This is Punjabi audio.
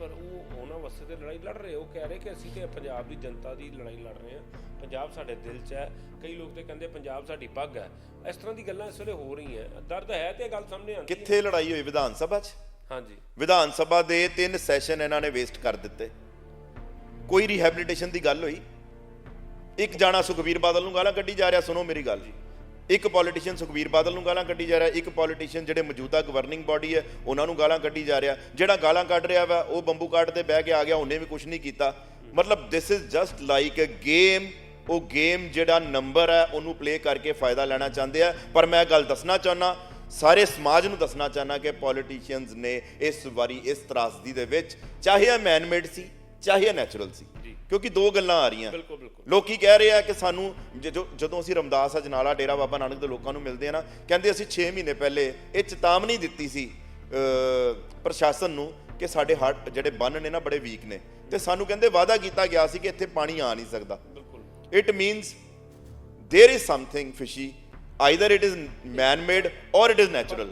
ਪਰ ਉਹ ਉਹਨਾਂ ਵਾਸਤੇ ਤੇ ਲੜਾਈ ਲੜ ਰਹੇ ਉਹ ਕਹਿ ਰਹੇ ਕਿ ਅਸੀਂ ਤੇ ਪੰਜਾਬ ਦੀ ਜਨਤਾ ਦੀ ਲੜਾਈ ਲੜ ਰਹੇ ਹਾਂ ਪੰਜਾਬ ਸਾਡੇ ਦਿਲ 'ਚ ਹੈ। ਕਈ ਲੋਕ ਤੇ ਕਹਿੰਦੇ ਪੰਜਾਬ ਸਾਡੀ ਪੱਗ ਹੈ। ਇਸ ਤਰ੍ਹਾਂ ਦੀ ਗੱਲਾਂ ਇਸ ਵੇਲੇ ਹੋ ਰਹੀਆਂ। ਦਰਦ ਹੈ ਤੇ ਗੱਲ ਸਾਹਮਣੇ ਆਉਂਦੀ ਕਿੱਥੇ ਲੜਾਈ ਹੋਈ ਵਿਧਾਨ ਸਭਾ 'ਚ? ਹਾਂਜੀ। ਵਿਧਾਨ ਸਭਾ ਦੇ ਤਿੰਨ ਸੈਸ਼ਨ ਇਹਨਾਂ ਨੇ ਵੇਸਟ ਕਰ ਦਿੱਤੇ। ਕੋਈ ਰੀਹੈਬਿਲਿਟੇਸ਼ਨ ਦੀ ਗੱਲ ਹੋਈ? ਇੱਕ ਜਾਣਾ ਸੁਖਵੀਰ ਬਾਦਲ ਨੂੰ ਗਾਲਾਂ ਕੱਢੀ ਜਾ ਰਿਹਾ ਸੁਣੋ ਮੇਰੀ ਗੱਲ। ਜੀ ਇੱਕ ਪੋਲੀਟੀਸ਼ੀਅਨ ਸੁਖਵੀਰ ਬਾਦਲ ਨੂੰ ਗਾਲਾਂ ਕੱਢੀ ਜਾ ਰਿਹਾ, ਇੱਕ ਪੋਲੀਟੀਸ਼ੀਅਨ ਜਿਹੜੇ ਮੌਜੂਦਾ ਗਵਰਨਿੰਗ ਬਾਡੀ ਹੈ, ਉਹਨਾਂ ਨੂੰ ਗਾਲਾਂ ਕੱਢੀ ਜਾ ਰਿਹਾ। ਜਿਹੜਾ ਗਾਲਾਂ ਕੱਢ ਰਿਹਾ ਵਾ, ਉਹ ਬੰਬੂ ਕਾਟ ਤੇ ਬਹਿ ਕੇ ਆ ਗਿਆ, ਉਹਨੇ ਵੀ ਕੁਝ ਨਹੀਂ ਕੀਤਾ। ਮਤਲਬ this is just like a game ਉਹ ਗੇਮ ਜਿਹੜਾ ਨੰਬਰ ਹੈ, ਉਹਨੂੰ ਪਲੇ ਕਰਕੇ ਫਾਇਦਾ ਲੈਣਾ ਚਾਹੁੰਦੇ ਆ। ਪਰ ਮੈਂ ਗੱਲ ਦੱਸਣਾ ਚਾਹੁੰਦਾ ਸਾਰੇ ਸਮਾਜ ਨੂੰ ਦੱਸਣਾ ਚਾਹਨਾ ਕਿ ਪੋਲੀਟੀਸ਼ੀਅਨਸ ਨੇ ਇਸ ਵਾਰੀ ਇਸ ਤਰਾਸਦੀ ਦੇ ਵਿੱਚ, ਚਾਹੇ ਇਹ ਮੈਨਮੇਡ ਸੀ, ਚਾਹੇ ਇਹ ਨੈਚੁਰਲ ਸੀ। ਕਿਉਂਕਿ ਦੋ ਗੱਲਾਂ ਆ ਰਹੀਆਂ। ਬਿਲਕੁਲ ਬਿਲਕੁਲ। ਲੋਕੀ ਕਹਿ ਰਹੇ ਆ ਕਿ ਸਾਨੂੰ ਜਦੋਂ ਅਸੀਂ ਰਮਦਾਸ ਅਜਨਾਲਾ ਡੇਰਾ ਬਾਬਾ ਨਾਨਕ ਦੇ ਲੋਕਾਂ ਨੂੰ ਮਿਲਦੇ ਆ ਨਾ ਕਹਿੰਦੇ ਅਸੀਂ 6 ਮਹੀਨੇ ਪਹਿਲੇ ਇਹ ਚੇਤਾਵਨੀ ਦਿੱਤੀ ਸੀ ਪ੍ਰਸ਼ਾਸਨ ਨੂੰ ਕਿ ਸਾਡੇ ਹੱਟ ਜਿਹੜੇ ਬੰਨ ਨੇ ਨਾ ਬੜੇ ਵੀਕ ਨੇ। ਤੇ ਸਾਨੂੰ ਕਹਿੰਦੇ ਵਾਅਦਾ ਕੀਤਾ ਗਿਆ ਸੀ ਕਿ ਇੱਥੇ ਪਾਣੀ ਆ ਨਹੀਂ ਸਕਦਾ। ਬਿਲਕੁਲ। It means there is something fishy either it is man made or it is natural